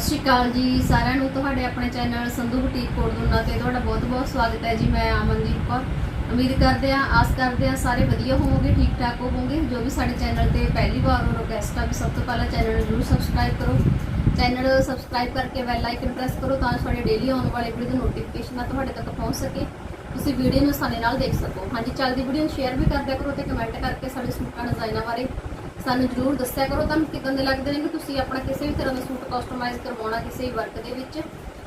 ਸਤਿ ਸ਼੍ਰੀ ਅਕਾਲ ਜੀ ਸਾਰਿਆਂ ਨੂੰ, ਤੁਹਾਡੇ ਆਪਣੇ ਚੈਨਲ ਸੰਧੂ ਬੁਟੀਕ ਕੋਟਦੁਨਾ ਤੇ ਤੁਹਾਡਾ ਬਹੁਤ-ਬਹੁਤ ਸਵਾਗਤ ਹੈ ਜੀ, ਮੈਂ ਅਮਨਦੀਪ ਕੌਰ। ਉਮੀਦ ਕਰਦੇ ਹਾਂ, ਆਸ ਕਰਦੇ ਹਾਂ ਸਾਰੇ ਵਧੀਆ ਹੋਵੋਗੇ, ਠੀਕ ਠਾਕ ਹੋਵੋਗੇ। ਜੋ ਵੀ ਸਾਡੇ ਚੈਨਲ ਤੇ ਪਹਿਲੀ ਵਾਰ ਹੋ ਰਿਕਵੈਸਟ ਆ ਵੀ ਸਭ ਤੋਂ ਪਹਿਲਾਂ ਚੈਨਲ ਨੂੰ ਜ਼ਰੂਰ ਸਬਸਕ੍ਰਾਈਬ ਕਰੋ। ਚੈਨਲ ਸਬਸਕ੍ਰਾਈਬ ਕਰਕੇ ਬੈਲ ਆਈਕਨ ਪ੍ਰੈਸ ਕਰੋ ਤਾਂ ਜੋ ਸਾਡੇ ਡੇਲੀ ਆਉਣ ਵਾਲੇ ਵੀਡੀਓ ਦੀ ਨੋਟੀਫਿਕੇਸ਼ਨ ਤੁਹਾਡੇ ਤੱਕ ਪਹੁੰਚ ਸਕੇ। ਤੁਸੀਂ ਵੀਡੀਓ ਨੂੰ ਆਸਾਨੀ ਨਾਲ ਦੇਖ ਸਕੋ। ਹਾਂਜੀ, ਚੱਲਦੀ ਵੀਡੀਓ ਨੂੰ ਸ਼ੇਅਰ ਵੀ ਕਰਦਿਆ ਕਰੋ ਤੇ ਕਮੈਂਟ ਕਰਕੇ ਸਾਡੇ ਸੂਟਾਂ ਡਿਜ਼ਾਈਨਾਂ ਬਾਰੇ ਸਾਨੂੰ ਜਰੂਰ ਦੱਸਿਆ ਕਰੋ। ਤੁਹਾਨੂੰ ਕਿਦਾਂ ਦੇ ਲੱਗਦੇ ਨੇ ਕਿ ਤੁਸੀਂ ਆਪਣਾ ਕਿਸੇ ਵੀ ਤਰ੍ਹਾਂ ਦਾ ਸੂਟ ਕਸਟਮਾਈਜ਼ ਕਰਵਾਉਣਾ ਕਿਸੇ ਵੀ ਵਰਕ ਦੇ ਵਿੱਚ,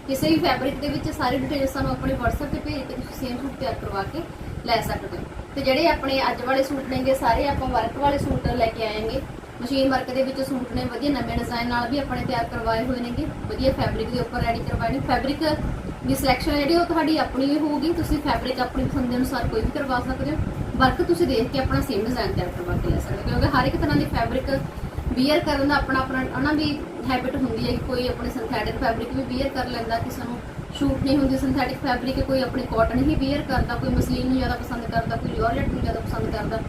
ਕਿਸੇ ਵੀ ਫੈਬਰਿਕ ਦੇ ਵਿੱਚ, ਸਾਰੀ ਡਿਟੇਲ ਸਾਨੂੰ ਆਪਣੇ WhatsApp ਤੇ ਭੇਜ ਕੇ ਤੁਸੀਂ ਸੇਮ ਸੂਟ ਤਿਆਰ ਕਰਵਾ ਕੇ ਲੈ ਸਕਦੇ ਹੋ। ਤੇ ਜਿਹੜੇ ਆਪਣੇ ਅੱਜ ਵਾਲੇ ਸੂਟ ਨੇਗੇ, ਸਾਰੇ ਆਪਾਂ ਵਰਕ ਵਾਲੇ ਸੂਟ ਲੈ ਕੇ ਆਏਗੇ। ਮਸ਼ੀਨ ਵਰਕ ਦੇ ਵਿੱਚ ਸੂਟ ਨੇ, ਵਧੀਆ ਨਵੇਂ ਡਿਜ਼ਾਈਨ ਨਾਲ ਵੀ ਆਪਣੇ ਤਿਆਰ ਕਰਵਾਏ ਹੋਏ ਨੇਗੇ। ਵਧੀਆ ਫੈਬਰਿਕ ਦੇ ਉੱਪਰ ਰੈਡੀ ਕਰਵਾਏ ਨੇ। ਫੈਬਰਿਕ ਦੀ ਸਿਲੈਕਸ਼ਨ ਜਿਹੜੀ ਉਹ ਤੁਹਾਡੀ ਆਪਣੀ ਹੋਊਗੀ। ਤੁਸੀਂ ਫੈਬਰਿਕ ਆਪਣੀ ਪਸੰਦ ਦੇ ਅਨੁਸਾਰ ਕੋਈ ਵੀ ਕਰਵਾ ਸਕਦੇ ਹੋ। ਵਰਕ ਤੁਸੀਂ ਦੇਖ ਕੇ ਆਪਣਾ ਸੇਮ ਡਿਜ਼ਾਈਨ ਤਿਆਰ ਕਰਵਾ ਕੇ ਲੈ ਸਕਦੇ ਕਿਉਂਕਿ ਹਰ ਇੱਕ ਤਰ੍ਹਾਂ ਦੀ ਫੈਬਰਿਕ ਵੀਅਰ ਕਰਨ ਦਾ ਆਪਣਾ ਆਪਣਾ ਉਹਨਾਂ ਦੀ ਹੈਬਿਟ ਹੁੰਦੀ ਹੈ ਕਿ ਕੋਈ ਆਪਣੇ ਸਿੰਥੈਟਿਕ ਫੈਬਰਿਕ ਵੀ ਵੀਅਰ ਕਰ ਲੈਂਦਾ, ਕਿਸੇ ਨੂੰ ਸ਼ੂਟ ਨਹੀਂ ਹੁੰਦੀ ਸਿੰਥੈਟਿਕ ਫੈਬਰਿਕ ਕੋਈ ਆਪਣੀ ਕਾਟਨ ਹੀ ਵੀਅਰ ਕਰਦਾ, ਕੋਈ ਮਸਲੀਨ ਨੂੰ ਜ਼ਿਆਦਾ ਪਸੰਦ ਕਰਦਾ, ਕੋਈ ਜਾਰਜਟ ਨੂੰ ਜ਼ਿਆਦਾ ਪਸੰਦ ਕਰਦਾ।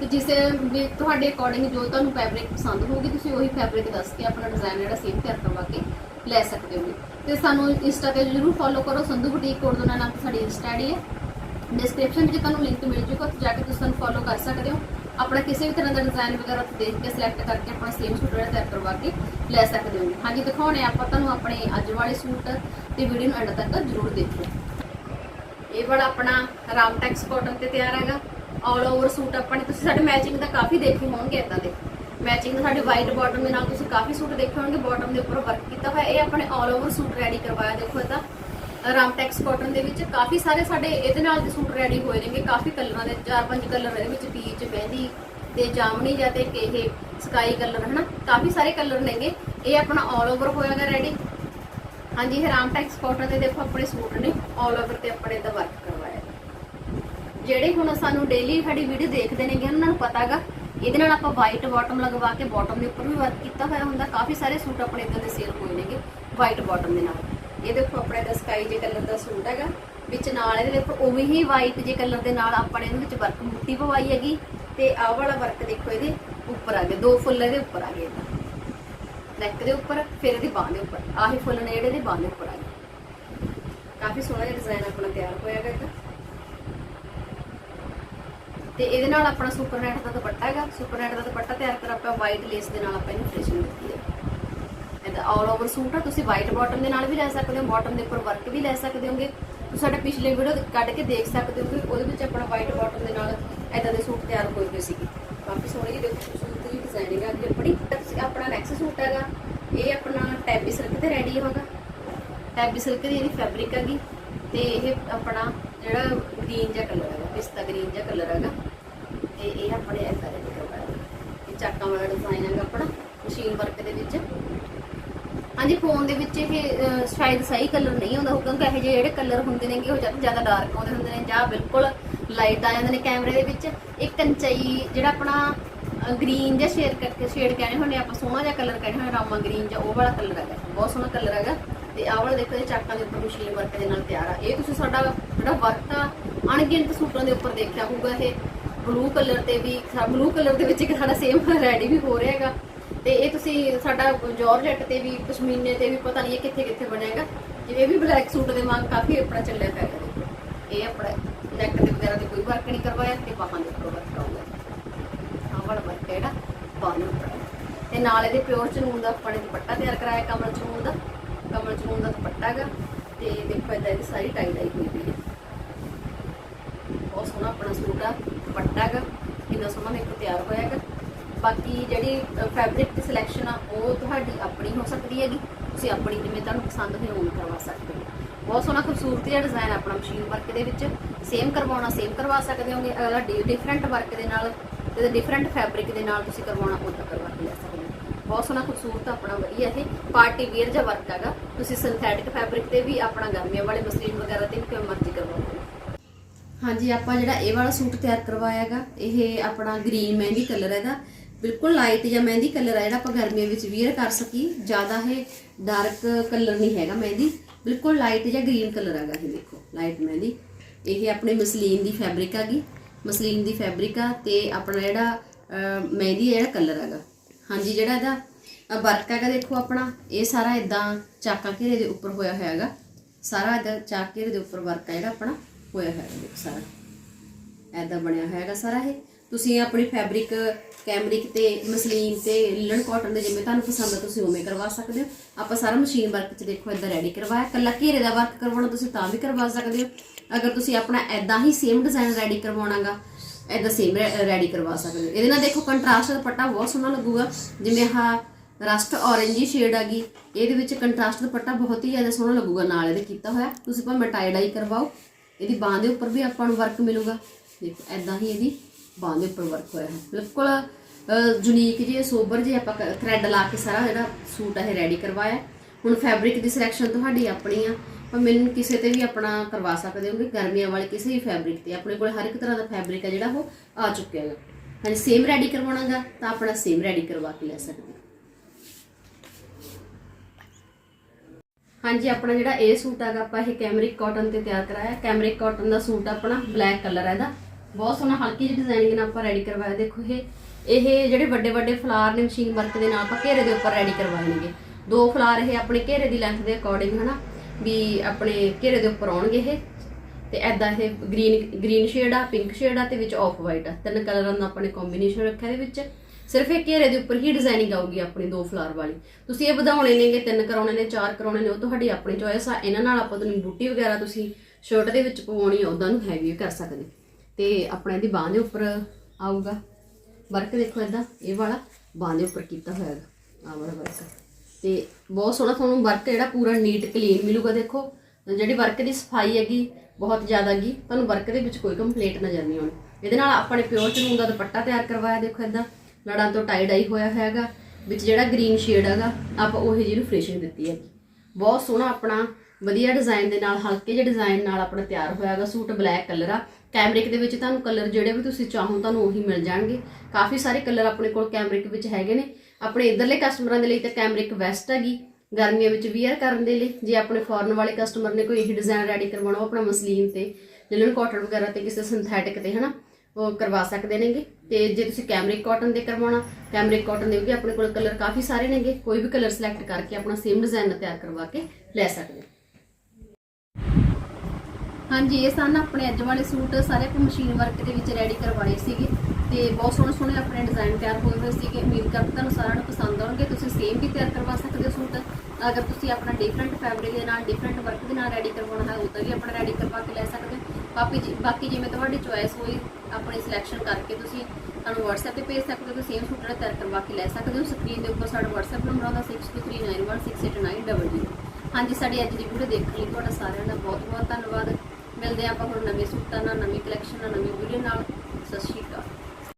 ਤੇ ਜਿਸ ਵੀ ਤੁਹਾਡੇ ਅਕੋਰਡਿੰਗ ਜੋ ਤੁਹਾਨੂੰ ਫੈਬਰਿਕ ਪਸੰਦ ਹੋਊਗੀ, ਤੁਸੀਂ ਉਹੀ ਫੈਬਰਿਕ ਦੱਸ ਕੇ ਆਪਣਾ ਡਿਜ਼ਾਈਨ ਜਿਹੜਾ ਸੇਮ ਤਿਆਰ ਕਰਵਾ ਕੇ ਲੈ ਸਕਦੇ ਹੋ। ਤੇ ਸਾਨੂੰ ਇੰਸਟਾ ਤੇ ਜਰੂਰ ਫੋਲੋ ਕਰੋ, ਸੰਧੂ ਬੁਟੀਕ ਕੋਡ ਦਾ ਨਾਮ ਤੇ ਸਾਡੀ ਇੰਸਟਾ ਆਈਡੀ ਹੈ। ਡਿਸਕ੍ਰਿਪਸ਼ਨ ਵਿੱਚ ਤੁਹਾਨੂੰ ਲਿੰਕ ਮਿਲ ਜੂਗਾ, ਉੱਥੇ ਜਾ ਕੇ ਤੁਸੀਂ ਸਾਨੂੰ ਫੋਲੋ ਕਰ ਸਕਦੇ ਹੋ। ਆਪਣਾ ਕਿਸੇ ਵੀ ਤਰ੍ਹਾਂ ਦਾ ਡਿਜ਼ਾਈਨ ਵਗੈਰਾ ਉੱਥੇ ਦੇਖ ਕੇ ਸਿਲੈਕਟ ਕਰਕੇ ਆਪਣਾ ਸੇਮ ਸੂਟ ਜਿਹੜਾ ਤਿਆਰ ਕਰਵਾ ਕੇ ਲੈ ਸਕਦੇ ਹੋ। ਹਾਂਜੀ, ਦਿਖਾਉਣੇ ਆਪਾਂ ਤੁਹਾਨੂੰ ਆਪਣੇ ਅੱਜ ਵਾਲੇ ਸੂਟ ਤੇ ਵੀਡੀਓ ਨੂੰ ਐਂਡ ਤੱਕ ਜਰੂਰ ਦੇਖਿਓ। ਇਹ ਵਾਲਾ ਆਪਣਾ ਰਾਮਟੈਕਸ ਕਾਟਨ ਤੇ ਤਿਆਰ ਹੈਗਾ। ਆਲ ਓਵਰ ਸੂਟ ਆਪਣੇ ਤੁਸੀਂ ਸਾਡੇ ਮੈਚਿੰਗ ਦਾ ਕਾਫੀ ਦੇਖੇ ਹੋਣਗੇ ਇਦਾਂ ਦੇ। ਮੈਚਿੰਗ ਦਾ ਸਾਡੇ ਵਾਈਟ ਬਾਟਮ ਦੇ ਨਾਲ ਤੁਸੀਂ ਕਾਫੀ ਸੂਟ ਦੇਖੇ ਹੋਣਗੇ ਬਾਟਮ ਦੇ ਉੱਪਰ ਵਰਕ ਕੀਤਾ ਹੋਇਆ। ਇਹ ਆਪਣੇ ਆਲ ਓਵਰ ਸੂਟ ਰੈਡੀ ਕਰਵਾਇਆ, ਦੇਖੋ ਇਹਦਾ ਰਾਮਟੈਕਸ ਕਾਟਨ ਦੇ ਵਿੱਚ ਕਾਫੀ ਸਾਰੇ ਸਾਡੇ ਇਹਦੇ ਨਾਲ ਦੇ ਸੂਟ ਰੈਡੀ ਹੋਏ ਨੇਗੇ, ਕਾਫੀ ਕਲਰਾਂ ਦੇ, ਚਾਰ ਪੰਜ ਕਲਰ ਇਹਦੇ ਵਿੱਚ ਪੀਚ, ਮਹਿੰਦੀ ਤੇ ਜਾਮਣੀ ਜਾਂ ਤੇ ਇਹ ਸਕਾਈ ਕਲਰ, ਹਨਾ? ਕਾਫੀ ਸਾਰੇ ਕਲਰ ਨੇਗੇ। ਇਹ ਆਪਣਾ ਆਲ ਓਵਰ ਹੋਇਆਗਾ ਰੈਡੀ ਹਾਂਜੀ, ਇਹ ਰਾਮਟੈਕਸ ਕਾਟਨ ਦੇ ਦੇਖੋ ਆਪਣੇ ਸੂਟ ਨੇ ਆਲ ਓਵਰ ਤੇ ਆਪਣੇ ਦਾ ਵਰਕ ਕਰਵਾਇਆ। ਜਿਹੜੇ ਹੁਣ ਸਾਨੂੰ ਡੇਲੀ ਸਾਡੀ ਵੀਡੀਓ ਦੇਖਦੇ ਨੇਗੇ, ਉਹਨਾਂ ਨੂੰ ਪਤਾਗਾ ਇਹਦੇ ਨਾਲ ਆਪਾਂ ਵਾਈਟ ਬਾਟਮ ਲਗਵਾ ਕੇ ਬਾਟਮ ਦੇ ਉੱਪਰ ਵੀ ਵਰਕ ਕੀਤਾ ਹੋਇਆ ਹੁੰਦਾ। ਕਾਫੀ ਸਾਰੇ ਸੂਟ ਆਪਣੇ ਇਦਾਂ ਦੇ ਸੇਲ ਹੋਏ ਨੇਗੇ ਵਾਈਟ ਬਾਟਮ ਦੇ ਨਾਲ। ਇਹ ਦੇਖੋ ਆਪਣੇ ਦਾ ਸਕਾਈ ਜੇ ਕਲਰ ਦਾ ਸੂਟ ਹੈਗਾ, ਵਿੱਚ ਨਾਲ ਇਹਦੇ ਦੇਖੋ ਉਵੇਂ ਹੀ ਵਾਈਟ ਜੇ ਕਲਰ ਦੇ ਨਾਲ ਆਪਾਂ ਨੇ ਇਹਦੇ ਵਿੱਚ ਵਰਕ ਮੁੱਟੀ ਪਵਾਈ ਹੈਗੀ ਤੇ ਆਹ ਵਾਲਾ ਵਰਕ ਦੇਖੋ ਇਹਦੇ ਉੱਪਰ ਆ ਗਏ ਦੋ ਫੁੱਲ ਇਹਦੇ ਉੱਪਰ ਆ ਗਏ ਨੈਕ ਦੇ ਉੱਪਰ, ਫਿਰ ਇਹਦੀ ਬਾਹ ਦੇ ਉੱਪਰ, ਆਹੀ ਫੁੱਲ ਨੇ ਜਿਹੜੇ ਇਹਦੇ ਬਾਹ ਦੇ ਉੱਪਰ ਆ ਗਏ। ਕਾਫੀ ਸੋਹਣਾ ਜਿਹਾ ਡਿਜ਼ਾਈਨ ਆਪਣਾ ਤਿਆਰ ਹੋਇਆ ਹੈਗਾ ਤੇ ਇਹਦੇ ਨਾਲ ਆਪਣਾ ਸੁਪਰ ਨੈਟ ਦਾ ਦੁਪੱਟਾ ਹੈਗਾ ਸੁਪਰ ਨੈਟ ਦਾ ਦੁਪੱਟਾ ਤਿਆਰ ਕਰ ਆਪਾਂ ਵਾਈਟ ਲੇਸ ਦੇ ਨਾਲ ਆਪਾਂ ਇਹਨੂੰ ਫਿਨਿਸ਼ਿੰਗ ਦਿੱਤੀ ਹੈ। ਆਲ ਓਵਰ ਸੂਟ ਆ। ਤੁਸੀਂ ਵਾਈਟ ਬਾਟਮ ਦੇ ਨਾਲ ਵੀ ਲੈ ਸਕਦੇ ਹੋ ਬਾਟਮ ਦੇ ਉੱਪਰ ਵਰਕ ਵੀ ਲੈ ਸਕਦੇ ਹੋਗੇ। ਤੁਸੀਂ ਸਾਡੇ ਪਿਛਲੇ ਵੀਡੀਓ ਕੱਢ ਕੇ ਦੇਖ ਸਕਦੇ ਹੋ ਕਿ ਉਹਦੇ ਵਿੱਚ ਆਪਣਾ ਵਾਈਟ ਬਾਟਮ ਦੇ ਨਾਲ ਇਦਾਂ ਦੇ ਸੂਟ ਤਿਆਰ ਹੋਏ ਹੋਏ ਸੀਗੇ। ਕਾਫੀ ਸੋਹਣੀ ਜਿਹੀ ਦੇਖੋ ਸੂਟ ਦੀ ਡਿਜ਼ਾਈਨਿੰਗ ਆ ਗਈ ਆਪਣੀ ਆਪਣਾ ਨੈਕਸਟ ਸੂਟ ਹੈਗਾ। ਇਹ ਆਪਣਾ ਟੈਬੀ ਸਿਲਕ ਤੇ ਰੈਡੀ ਹੋਗਾ। ਟੈਬੀ ਸਿਲਕ ਦੀ ਇਹਦੀ ਫੈਬਰਿਕ ਹੈਗੀ, ਤੇ ਇਹ ਆਪਣਾ ਜਿਹੜਾ ਗ੍ਰੀਨ ਜਿਹਾ ਕਲਰ ਹੈਗਾ, ਪਿਸਤਾ ਗ੍ਰੀਨ ਜਿਹਾ ਕਲਰ ਹੈਗਾ। ਤੇ ਇਹ ਆਪਣੇ ਇਦਾਂ ਦੇ ਕਲਰ ਕਰਵਾਇਆ ਇਹ ਚਾਕਾਂ ਵਾਲਾ ਡਿਜ਼ਾਈਨ ਹੈਗਾ ਆਪਣਾ ਮਸ਼ੀਨ ਵਰਕ ਦੇ ਵਿੱਚ। ਹਾਂਜੀ ਫੋਨ ਦੇ ਵਿੱਚ ਇਹ ਸ਼ਾਇਦ ਸਹੀ ਕਲਰ ਨਹੀਂ ਆਉਂਦਾ ਹੋਊ, ਕਿਉਂਕਿ ਇਹ ਜਿਹੜੇ ਕਲਰ ਹੁੰਦੇ ਨੇਗੇ ਉਹ ਜ਼ਿਆਦਾ ਡਾਰਕ ਆਉਂਦੇ ਹੁੰਦੇ ਨੇ, ਜਾਂ ਬਿਲਕੁਲ ਲਾਈਟ ਆ ਜਾਂਦੇ ਨੇ ਕੈਮਰੇ ਦੇ ਵਿੱਚ। ਇੱਕ ਕੰਚਈ, ਜਿਹੜਾ ਆਪਣਾ ਗ੍ਰੀਨ ਜਿਹਾ ਸ਼ੇਡ ਕਰਕੇ ਸ਼ੇਡ ਕਹਿੰਦੇ ਹੁੰਦੇ ਆਪਾਂ ਸੋਹਣਾ ਜਿਹਾ ਕਲਰ ਕਹਿੰਦੇ ਹੁੰਦੇ ਰਾਮਾ ਗ੍ਰੀਨ ਜਿਹਾ ਉਹ ਵਾਲਾ ਕਲਰ ਹੈਗਾ, ਬਹੁਤ ਸੋਹਣਾ ਕਲਰ ਹੈਗਾ। ਤੇ ਆਹ ਵਾਲਾ ਦੇਖੋ, ਇਹ ਚਾਕਾਂ ਦੇ ਉੱਪਰ ਮਸ਼ੀਨ ਵਰਕ ਦੇ ਨਾਲ ਤਿਆਰ ਆ। ਇਹ ਤੁਸੀਂ ਸਾਡਾ, ਜਿਹੜਾ ਵਰਕ ਆ, ਅਣਗਿਣਤ ਸੂਟਾਂ ਦੇ ਉੱਪਰ ਦੇਖਿਆ ਹੋਊਗਾ ਇਹ। ਬਲੂ ਕਲਰ ਤੇ ਵੀ ਬਲੂ ਕਲਰ ਦੇ ਵਿੱਚ ਇੱਕ ਸਾਡਾ ਸੇਮ ਰੈਡੀ ਵੀ ਹੋ ਰਿਹਾ ਹੈਗਾ। ਤੇ ਇਹ ਤੁਸੀਂ ਸਾਡਾ ਜਾਰਜਟ ਤੇ ਵੀ, ਪਸ਼ਮੀਨੇ ਤੇ ਵੀ ਪਤਾ ਨਹੀਂ ਇਹ ਕਿੱਥੇ ਕਿੱਥੇ ਬਣੇਗਾ ਜਿਵੇਂ ਵੀ ਬਲੈਕ ਸੂਟ ਦੇ ਵਾਂਗ ਕਾਫੀ ਆਪਣਾ ਚੱਲਿਆ ਪਿਆ ਇਹ ਆਪਣਾ ਨੈਕ ਤੇ ਵਗੈਰਾ ਤੇ ਕੋਈ ਵਰਕ ਨਹੀਂ ਕਰਵਾਇਆ ਤੇ ਬਾਹਾਂ ਦੇ ਉੱਪਰ ਵਰਕ ਆਊਗਾ ਆਹ ਵਾਲਾ ਵਰਕ ਜਿਹੜਾ ਬਾਹਾਂ ਦੇ ਤੇ ਨਾਲ ਇਹਦੇ ਪਿਓਰ ਚਨੂਨ ਦਾ ਆਪਾਂ ਨੇ ਦੁਪੱਟਾ ਤਿਆਰ ਕਰਾਇਆ ਕਮਲ ਚਨੂਨ ਦਾ। ਕਮਲ ਚਨੂਨ ਦਾ ਦੁਪੱਟਾ ਹੈਗਾ ਤੇ ਦੇਖੋ ਇਦਾਂ ਇਹਦੀ ਸਾਰੀ ਟਾਈ ਡਾਈ ਹੋਈ ਪਈ ਹੈ ਬਹੁਤ ਸੋਹਣਾ ਆਪਣਾ ਸੂਟ ਆ, ਦੁਪੱਟਾ ਹੈਗਾ ਕਿੰਨਾ ਸੋਹਣਾ ਮੇਕਅਪ ਤਿਆਰ ਹੋਇਆ ਹੈਗਾ ਬਾਕੀ ਜਿਹੜੀ ਫੈਬਰਿਕ ਦੀ ਸਿਲੈਕਸ਼ਨ ਆ, ਉਹ ਤੁਹਾਡੀ ਆਪਣੀ ਹੋ ਸਕਦੀ ਹੈਗੀ। ਤੁਸੀਂ ਆਪਣੀ ਜਿਵੇਂ ਤੁਹਾਨੂੰ ਪਸੰਦ ਹੋਏ ਉਵੇਂ ਕਰਵਾ ਸਕਦੇ ਹੋ। ਬਹੁਤ ਸੋਹਣਾ ਖੂਬਸੂਰਤੀ ਜਿਹਾ ਡਿਜ਼ਾਈਨ ਆਪਣਾ ਮਸ਼ੀਨ ਵਰਕ ਦੇ ਵਿੱਚ। ਸੇਮ ਕਰਵਾਉਣਾ ਸੇਮ ਕਰਵਾ ਸਕਦੇ ਹੋਗੇ। ਅਗਲਾ ਡਿਫਰੈਂਟ ਵਰਕ ਦੇ ਨਾਲ, ਤੇ ਡਿਫਰੈਂਟ ਫੈਬਰਿਕ ਦੇ ਨਾਲ ਤੁਸੀਂ ਕਰਵਾਉਣਾ ਉਦਾਂ ਕਰਵਾ ਕੇ ਲੈ ਸਕਦੇ ਹੋ। ਬਹੁਤ ਸੋਹਣਾ ਖੂਬਸੂਰਤ ਆਪਣਾ ਵਧੀਆ ਇਹ ਪਾਰਟੀ ਵੇਅਰ ਜਿਹਾ ਵਰਕ ਹੈਗਾ। ਤੁਸੀਂ ਸਿੰਥੈਟਿਕ ਫੈਬਰਿਕ ਤੇ ਵੀ ਆਪਣਾ ਗਰਮੀਆਂ ਵਾਲੇ ਮਸਲੀਨ ਵਗੈਰਾ ਤੇ ਵੀ ਮਰਜ਼ੀ ਕਰਵਾਓ ਹਾਂਜੀ, ਆਪਾਂ ਜਿਹੜਾ ਇਹ ਵਾਲਾ ਸੂਟ ਤਿਆਰ ਕਰਵਾਇਆ ਹੈਗਾ, ਇਹ ਆਪਣਾ ਗ੍ਰੀਨ ਮਹਿੰਦੀ ਕਲਰ ਹੈਗਾ। ਬਿਲਕੁਲ ਲਾਈਟ ਜਾਂ ਮਹਿੰਦੀ ਕਲਰ ਆ ਜਿਹੜਾ ਆਪਾਂ ਗਰਮੀਆਂ ਵਿੱਚ ਵੀਅਰ ਕਰ ਸਕੀ ਜ਼ਿਆਦਾ ਇਹ ਡਾਰਕ ਕਲਰ ਨਹੀਂ ਹੈਗਾ ਮਹਿੰਦੀ, ਬਿਲਕੁਲ ਲਾਈਟ ਜਾਂ ਗ੍ਰੀਨ ਕਲਰ ਹੈਗਾ ਇਹ ਦੇਖੋ ਲਾਈਟ ਮਹਿੰਦੀ। ਇਹ ਆਪਣੇ ਮਸਲੀਨ ਦੀ ਫੈਬਰਿਕ ਹੈਗੀ, ਮਸਲੀਨ ਦੀ ਫੈਬਰਿਕ ਆ ਤੇ ਆਪਣਾ ਜਿਹੜਾ ਮਹਿੰਦੀ ਦਾ ਜਿਹੜਾ ਕਲਰ ਹੈਗਾ। ਹਾਂਜੀ, ਜਿਹੜਾ ਇਹਦਾ ਵਰਕ ਹੈਗਾ ਦੇਖੋ ਆਪਣਾ, ਇਹ ਸਾਰਾ ਇਦਾਂ ਚਾਕਾ ਘੇਰੇ ਦੇ ਉੱਪਰ ਹੋਇਆ ਹੋਇਆ ਹੈਗਾ। ਸਾਰਾ ਇਦਾਂ ਚਾਕ ਘੇਰੇ ਦੇ ਉੱਪਰ ਵਰਕ ਹੈ ਜਿਹੜਾ ਆਪਣਾ ਹੋਇਆ ਹੋਇਆ ਦੇਖੋ ਸਾਰਾ। ਐਦਾਂ ਬਣਿਆ ਹੋਇਆ ਹੈਗਾ ਸਾਰਾ ਇਹ। ਤੁਸੀਂ ਆਪਣੀ ਫੈਬਰਿਕ ਕੈਮਰਿਕ ਤੇ ਮਸਲੀਨ ਤੇ ਲਿਲਨ ਕਾਟਨ ਦੇ ਜਿਵੇਂ ਤੁਹਾਨੂੰ ਪਸੰਦ ਆ, ਤੁਸੀਂ ਉਵੇਂ ਕਰਵਾ ਸਕਦੇ ਹੋ। ਆਪਾਂ ਸਾਰਾ ਮਸ਼ੀਨ ਵਰਕ 'ਚ ਦੇਖੋ ਇਦਾਂ ਰੈਡੀ ਕਰਵਾਇਆ। ਕੱਲਾ ਘੇਰੇ ਦਾ ਵਰਕ ਕਰਵਾਉਣਾ, ਤੁਸੀਂ ਤਾਂ ਵੀ ਕਰਵਾ ਸਕਦੇ ਹੋ। ਅਗਰ ਤੁਸੀਂ ਆਪਣਾ ਐਦਾਂ ਹੀ ਸੇਮ ਡਿਜ਼ਾਈਨ ਰੈਡੀ ਕਰਵਾਉਣਾਗਾ ਐਦਾਂ ਸੇਮ ਰੈਡੀ ਕਰਵਾ ਸਕਦੇ ਹੋ। ਇਹਦੇ ਨਾਲ ਦੇਖੋ ਕੰਟਰਾਸਟ ਦੁਪੱਟਾ ਬਹੁਤ ਸੋਹਣਾ ਲੱਗੂਗਾ। ਜਿਵੇਂ ਆਹ ਰਸਟ ਔਰੇਂਜੀ ਸ਼ੇਡ ਹੈਗੀ ਇਹਦੇ ਵਿੱਚ ਕੰਟਰਾਸਟ ਦੁਪੱਟਾ ਬਹੁਤ ਹੀ ਜ਼ਿਆਦਾ ਸੋਹਣਾ ਲੱਗੂਗਾ, ਨਾਲ ਇਹਦੇ ਕੀਤਾ ਹੋਇਆ। ਤੁਸੀਂ ਭਾਵੇਂ ਟਾਈ ਡਾਈ ਕਰਵਾਓ, ਇਹਦੀ ਬਾਹ ਦੇ ਉੱਪਰ ਵੀ ਆਪਾਂ ਨੂੰ ਵਰਕ ਮਿਲੂਗਾ। ਦੇਖੋ ਐਦਾਂ ਹੀ ਇਹਦੀ ਬਾਹ ਦੇ ਉੱਪਰ ਵਰਕ ਹੋਇਆ ਹੈ। ਬਿਲਕੁਲ ਯੂਨੀਕ ਜੇ ਸੋਬਰ ਜੇ, ਆਪਾਂ ਥਰੈਡ ਲਾ ਕੇ ਸਾਰਾ ਜਿਹੜਾ ਸੂਟ ਹੈ ਰੈਡੀ ਕਰਵਾਇਆ ਹੁਣ ਫੈਬਰਿਕ ਦੀ ਸਿਲੈਕਸ਼ਨ ਤੁਹਾਡੀ ਆਪਣੀ ਆ। ਪਰ ਮੈਨੂੰ ਕਿਸੇ ਤੇ ਵੀ ਆਪਣਾ ਕਰਵਾ ਸਕਦੇ ਹੋਗੇ, ਗਰਮੀਆਂ ਵਾਲੇ ਕਿਸੇ ਵੀ ਫੈਬਰਿਕ ਤੇ। ਆਪਣੇ ਕੋਲ ਹਰ ਇੱਕ ਤਰ੍ਹਾਂ ਦਾ ਫੈਬਰਿਕ ਹੈ ਜਿਹੜਾ ਉਹ ਆ ਚੁੱਕਿਆ ਹੈ ਹਾਂਜੀ ਸੇਮ ਰੈਡੀ ਕਰਵਾਉਣਾਗਾ, ਤਾਂ ਆਪਣਾ ਸੇਮ ਰੈਡੀ ਕਰਵਾ ਕੇ ਲੈ ਸਕਦੇ ਹਾਂਜੀ, ਆਪਣਾ ਜਿਹੜਾ ਇਹ ਸੂਟ ਹੈਗਾ, ਆਪਾਂ ਇਹ ਕੈਮਰਿਕ ਕਾਟਨ ਤੇ ਤਿਆਰ ਕਰਾਇਆ। ਕੈਮਰਿਕ ਕਾਟਨ ਦਾ ਸੂਟ ਆਪਣਾ ਬਲੈਕ ਕਲਰ ਹੈ ਇਹਦਾ। ਬਹੁਤ ਸੋਹਣਾ ਹਲਕੀ ਜਿਹੀ ਡਿਜ਼ਾਈਨਿੰਗ ਨਾਲ ਆਪਾਂ ਰੈਡੀ ਕਰਵਾਇਆ। ਦੇਖੋ ਇਹ ਇਹ ਜਿਹੜੇ ਵੱਡੇ ਵੱਡੇ ਫਲਾਰ ਨੇ ਮਸ਼ੀਨ ਵਰਕ ਦੇ ਨਾਲ ਆਪਾਂ ਘੇਰੇ ਦੇ ਉੱਪਰ ਰੈਡੀ ਕਰਵਾਏ ਨੇਗੇ ਦੋ ਫਲਾਰ ਇਹ ਆਪਣੇ ਘੇਰੇ ਦੀ ਲੈਂਥ ਦੇ ਅਕੋਰਡਿੰਗ ਹਨਾ? ਵੀ ਆਪਣੇ ਘੇਰੇ ਦੇ ਉੱਪਰ ਆਉਣਗੇ ਇਹ। ਤੇ ਐਦਾਂ ਇਹ ਗ੍ਰੀਨ ਗ੍ਰੀਨ ਸ਼ੇਡ ਆ ਪਿੰਕ ਸ਼ੇਡ ਆ ਤੇ ਵਿੱਚ ਆਫ ਵਾਈਟ ਆ। ਤਿੰਨ ਕਲਰਾਂ ਦਾ ਆਪਣੇ ਕੰਬੀਨੇਸ਼ਨ ਰੱਖਿਆ ਇਹਦੇ ਵਿੱਚ। ਸਿਰਫ ਇਹ ਘੇਰੇ ਦੇ ਉੱਪਰ ਹੀ ਡਿਜ਼ਾਈਨਿੰਗ ਆਊਗੀ ਆਪਣੀ ਦੋ ਫਲਾਰ ਵਾਲੀ। ਤੁਸੀਂ ਇਹ ਵਧਾਉਣੇ ਨੇਗੇ, ਤਿੰਨ ਕਰਾਉਣੇ ਨੇ, ਚਾਰ ਕਰਾਉਣੇ ਨੇ, ਉਹ ਤੁਹਾਡੀ ਆਪਣੀ ਚੋਇਸ ਆ। ਇਹਨਾਂ ਨਾਲ ਆਪਾਂ ਤੁਹਾਨੂੰ ਬੂਟੀ ਵਗੈਰਾ ਤੁਸੀਂ ਸ਼ਰਟ ਦੇ ਵਿੱਚ ਪਵਾਉਣੀ ਆ ਉਦਾਂ ਨੂੰ ਹੈਵੀ ਕਰ ਸਕਦੇ। ਤੇ ਆਪਣੇ ਦੀ ਬਾਹ ਦੇ ਉੱਪਰ ਆਊਗਾ। ਵਰਕ ਦੇਖੋ ਇਦਾਂ ਇਹ ਵਾਲਾ ਬਾਹ ਦੇ ਉੱਪਰ ਕੀਤਾ ਹੋਇਆ ਹੈਗਾ ਆ ਵਾਲਾ ਵਰਕ। ਤੇ ਬਹੁਤ ਸੋਹਣਾ ਤੁਹਾਨੂੰ ਵਰਕ ਜਿਹੜਾ ਪੂਰਾ ਨੀਟ ਕਲੀਨ ਮਿਲੂਗਾ ਦੇਖੋ। ਜਿਹੜੀ ਵਰਕ ਦੀ ਸਫ਼ਾਈ ਹੈਗੀ, ਬਹੁਤ ਜ਼ਿਆਦਾ ਹੈਗੀ ਤੁਹਾਨੂੰ ਵਰਕ ਦੇ ਵਿੱਚ ਕੋਈ ਕੰਪਲੇਂਟ ਨਜ਼ਰ ਨਹੀਂ ਆਉਣੀ ਇਹਦੇ ਨਾਲ ਆਪਣੇ ਪਿਓਰ ਚਨੂਨ ਦਾ ਦੁਪੱਟਾ ਤਿਆਰ ਕਰਵਾਇਆ ਦੇਖੋ ਇਦਾਂ ਲੜਾਂ ਤੋਂ ਟਾਈ ਡਾਈ ਹੋਇਆ ਹੈਗਾ, ਵਿੱਚ ਜਿਹੜਾ ਗ੍ਰੀਨ ਸ਼ੇਡ ਹੈਗਾ, ਆਪਾਂ ਉਹ ਜਿਹੀ ਨੂੰ ਫਿਨਿਸ਼ਿੰਗ ਦਿੱਤੀ ਹੈਗੀ। ਬਹੁਤ ਸੋਹਣਾ ਆਪਣਾ ਵਧੀਆ ਡਿਜ਼ਾਈਨ ਦੇ ਨਾਲ, ਹਲਕੇ ਜਿਹੇ ਡਿਜ਼ਾਈਨ ਨਾਲ ਆਪਣਾ ਤਿਆਰ ਹੋਇਆ ਹੈਗਾ, ਸੂਟ ਬਲੈਕ ਕਲਰ ਆ। ਕੈਮਰਿਕ ਦੇ ਵਿੱਚ ਤੁਹਾਨੂੰ ਕਲਰ ਜਿਹੜੇ ਵੀ ਤੁਸੀਂ ਚਾਹੋ ਤੁਹਾਨੂੰ ਉਹੀ ਮਿਲ ਜਾਣਗੇ। ਕਾਫੀ ਸਾਰੇ ਕਲਰ ਆਪਣੇ ਕੋਲ ਕੈਮਰਿਕ ਵਿੱਚ ਹੈਗੇ ਨੇ। ਆਪਣੇ ਇਧਰਲੇ ਕਸਟਮਰਾਂ ਦੇ ਲਈ ਤਾਂ ਕੈਮਰਿਕ ਵੈਸਟ ਹੈਗੀ। ਗਰਮੀਆਂ ਵਿੱਚ ਵੀਅਰ ਕਰਨ ਦੇ ਲਈ, ਜੇ ਆਪਣੇ ਫੋਰਨ ਵਾਲੇ ਕਸਟਮਰ ਨੇ ਕੋਈ ਇਹੀ ਡਿਜ਼ਾਈਨ ਰੈਡੀ ਕਰਵਾਉਣਾ, ਉਹ ਆਪਣਾ ਮਸਲੀਨ ਤੇ ਲਿਲਨ ਕਾਟਨ ਵਗੈਰਾ ਤੇ ਕਿਸੇ ਸਿੰਥੈਟਿਕ ਤੇ, ਹਨਾ, ਉਹ ਕਰਵਾ ਸਕਦੇ ਨੇਗੇ। ਤੇ ਜੇ ਤੁਸੀਂ ਕੈਮਰਿਕ ਕਾਟਨ ਦੇ ਕਰਵਾਉਣਾ ਕੈਮਰਿਕ ਕਾਟਨ ਦੇ ਵੀ ਆਪਣੇ ਕੋਲ ਕਲਰ ਕਾਫੀ ਸਾਰੇ ਨੇਗੇ। ਕੋਈ ਵੀ ਕਲਰ ਸਿਲੈਕਟ ਕਰਕੇ ਆਪਣਾ ਸੇਮ ਡਿਜ਼ਾਈਨ ਤਿਆਰ ਕਰਵਾ ਕੇ ਲੈ ਸਕਦੇ ਹਾਂਜੀ, ਇਹ ਸਨ ਆਪਣੇ ਅੱਜ ਵਾਲੇ ਸੂਟ। ਸਾਰੇ ਆਪਾਂ ਮਸ਼ੀਨ ਵਰਕ ਦੇ ਵਿੱਚ ਰੈਡੀ ਕਰਵਾਏ ਸੀਗੇ ਤੇ ਬਹੁਤ ਸੋਹਣੇ ਸੋਹਣੇ ਆਪਣੇ ਡਿਜ਼ਾਈਨ ਤਿਆਰ ਹੋਏ ਹੋਏ ਸੀਗੇ। ਉਮੀਦ ਕਰਦਾ ਤੁਹਾਨੂੰ ਸਾਰਿਆਂ ਨੂੰ ਪਸੰਦ ਆਉਣਗੇ। ਤੁਸੀਂ ਸੇਮ ਵੀ ਤਿਆਰ ਕਰਵਾ ਸਕਦੇ ਹੋ ਸੂਟ। ਅਗਰ ਤੁਸੀਂ ਆਪਣਾ ਡਿਫਰੈਂਟ ਫੈਬਰਿਕ ਦੇ ਨਾਲ ਡਿਫਰੈਂਟ ਵਰਕ ਦੇ ਨਾਲ ਰੈਡੀ ਕਰਵਾਉਣਾ ਹੈ, ਉਹ ਤਾਂ ਵੀ ਆਪਣਾ ਰੈਡੀ ਕਰਵਾ ਕੇ ਲੈ ਸਕਦੇ ਹੋ। ਬਾਕੀ ਜੀ- ਬਾਕੀ ਜਿਵੇਂ ਤੁਹਾਡੀ ਚੋਇਸ ਹੋਈ, ਆਪਣੀ ਸਿਲੈਕਸ਼ਨ ਕਰਕੇ ਤੁਸੀਂ ਤੁਹਾਨੂੰ WhatsApp ਤੇ ਭੇਜ ਸਕਦੇ ਹੋ ਤੇ ਸੇਮ ਸੂਟ ਜਿਹੜਾ ਤਿਆਰ ਕਰਵਾ ਕੇ ਲੈ ਸਕਦੇ ਹੋ। ਸਕਰੀਨ ਦੇ ਉੱਪਰ ਸਾਡਾ WhatsApp ਨੰਬਰ ਆਉਂਦਾ 6239168900 ਹਾਂਜੀ, ਸਾਡੀ ਅੱਜ ਦੀ ਵੀਡੀਓ ਦੇਖਣ ਲਈ ਤੁਹਾਡਾ ਸਾਰਿਆਂ ਦਾ ਬਹੁਤ ਬਹੁਤ ਧੰਨਵਾਦ। ਮਿਲਦੇ ਹਾਂ ਆਪਾਂ ਹੁਣ ਨਵੇਂ ਸੂਟਾਂ ਨਾਲ, ਨਵੀਂ ਕਲੈਕਸ਼ਨ ਨਾਲ, ਨਵੀਂ ਵੀਡੀਓ ਨਾਲ। ਸਤਿ ਸ਼੍ਰੀ ਅਕਾਲ।